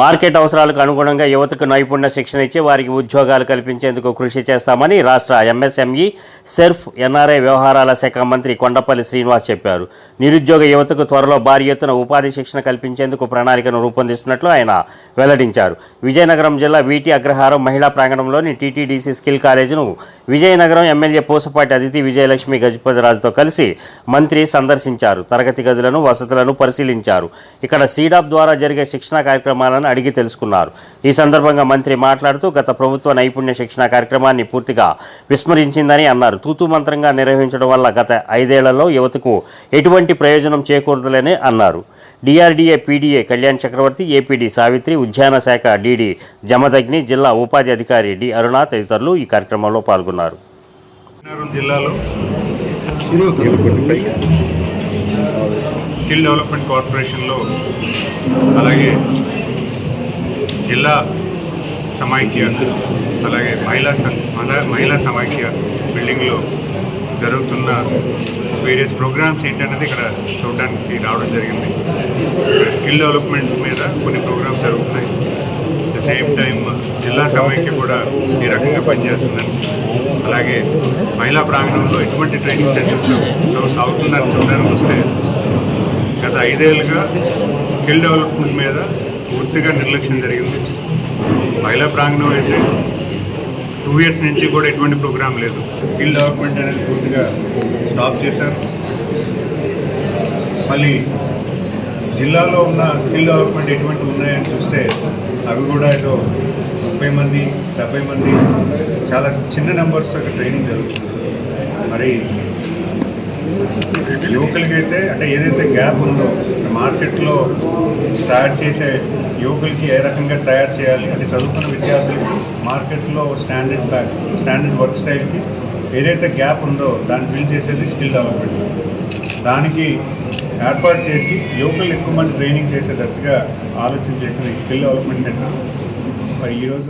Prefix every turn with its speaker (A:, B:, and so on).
A: Market అవసరాలకు అనుగుణంగా యువతకు నైపుణ్య శిక్షణ ఇచ్చి వారికి ఉద్యోగాలు కల్పించేందుకు కృషి చేస్తామని రాష్ట్ర ఎంఎస్ఎంఈ సెర్ఫ్ ఎన్ఆర్ఐ వ్యవహారాల శాఖ మంత్రి కొండపల్లి శ్రీనివాస్ చెప్పారు. నిరుద్యోగ యువతకు త్వరలో భారీ ఎత్తున ఉపాధి శిక్షణ కల్పించేందుకు ప్రణాళికను రూపొందిస్తున్నట్లు ఆయన వెల్లడించారు. విజయనగరం జిల్లా వీటి అగ్రహారం మహిళా ప్రాంగణంలోని టీటీడీసీ స్కిల్ కాలేజీను విజయనగరం ఎమ్మెల్యే పూసపాటి అతిథి విజయలక్ష్మి గజపతిరాజుతో కలిసి మంత్రి సందర్శించారు. తరగతి గదులను వసతులను పరిశీలించారు. ఇక్కడ సీడాప్ ద్వారా జరిగే శిక్షణ కార్యక్రమాలను అడిగి తెలుసుకున్నారు. ఈ సందర్భంగా మంత్రి మాట్లాడుతూ గత ప్రభుత్వ నైపుణ్య శిక్షణ కార్యక్రమాన్ని పూర్తిగా విస్మరించిందని అన్నారు. తూతు మంత్రంగా నిర్వహించడం వల్ల గత ఐదేళ్ళలో యువతకు ఎటువంటి ప్రయోజనం చేకూరదులని అన్నారు. DRDA PDA Kalyan Chakravarthy APD Savitri ఉద్యాన శాఖ డీడీ జమదగ్ని జిల్లా ఉపాధి అధికారి డి అరుణ తదితరులు ఈ కార్యక్రమంలో పాల్గొన్నారు.
B: జిల్లాలో స్కిల్ డెవలప్మెంట్ కార్పొరేషన్లో అలాగే మహిళా సమైక్య అలాగే మహిళా మహిళా- మహిళా సమైక్య బిల్డింగ్లో జరుగుతున్న వేరియస్ ప్రోగ్రామ్స్ ఏంటనేది ఇక్కడ చూడడానికి రావడం జరిగింది. స్కిల్ డెవలప్మెంట్ మీద కొన్ని ప్రోగ్రామ్స్ జరుగుతున్నాయి. ద సేమ్ టైం జిల్లా సమైక్య కూడా ఈ రకంగా పనిచేస్తుందండి అలాగే మహిళా ప్రాంగణంలో ఎటువంటి ట్రైనింగ్ సెంటర్స్ అవుతుందని చూడడానికి వస్తే గత ఐదేళ్ళుగా స్కిల్ డెవలప్మెంట్ మీద పూర్తిగా నిర్లక్ష్యం జరిగింది. మహిళా ప్రాంగణం అయితే టూ ఇయర్స్ నుంచి కూడా ఎటువంటి ప్రోగ్రామ్ లేదు. స్కిల్ డెవలప్మెంట్ అనేది పూర్తిగా స్టాప్ చేశారు. మళ్ళీ జిల్లాలో ఉన్న స్కిల్ డెవలప్మెంట్ ఎటువంటి ఉన్నాయని చూస్తే అవి కూడా ఏదో ముప్పై మంది డెబ్బై మంది చాలా చిన్న నెంబర్స్తో ట్రైనింగ్ జరుగుతుంది. మరి యువకులకి అయితే అంటే ఏదైతే గ్యాప్ ఉందో మార్కెట్లో తయారు చేసే యువకులకి ఏ రకంగా తయారు చేయాలి అంటే చదువుకున్న విద్యార్థులకి మార్కెట్లో స్టాండర్డ్ బ్యాక్ స్టాండర్డ్ వర్క్ స్టైల్కి ఏదైతే గ్యాప్ ఉందో దాన్ని ఫిల్ చేసేది స్కిల్ డెవలప్మెంట్. దానికి ఏర్పాటు చేసి యువకులు ఎక్కువ మంది ట్రైనింగ్ చేసే దశగా ఆలోచన చేసిన ఈ స్కిల్ డెవలప్మెంట్ సెంటర్. మరి ఈరోజు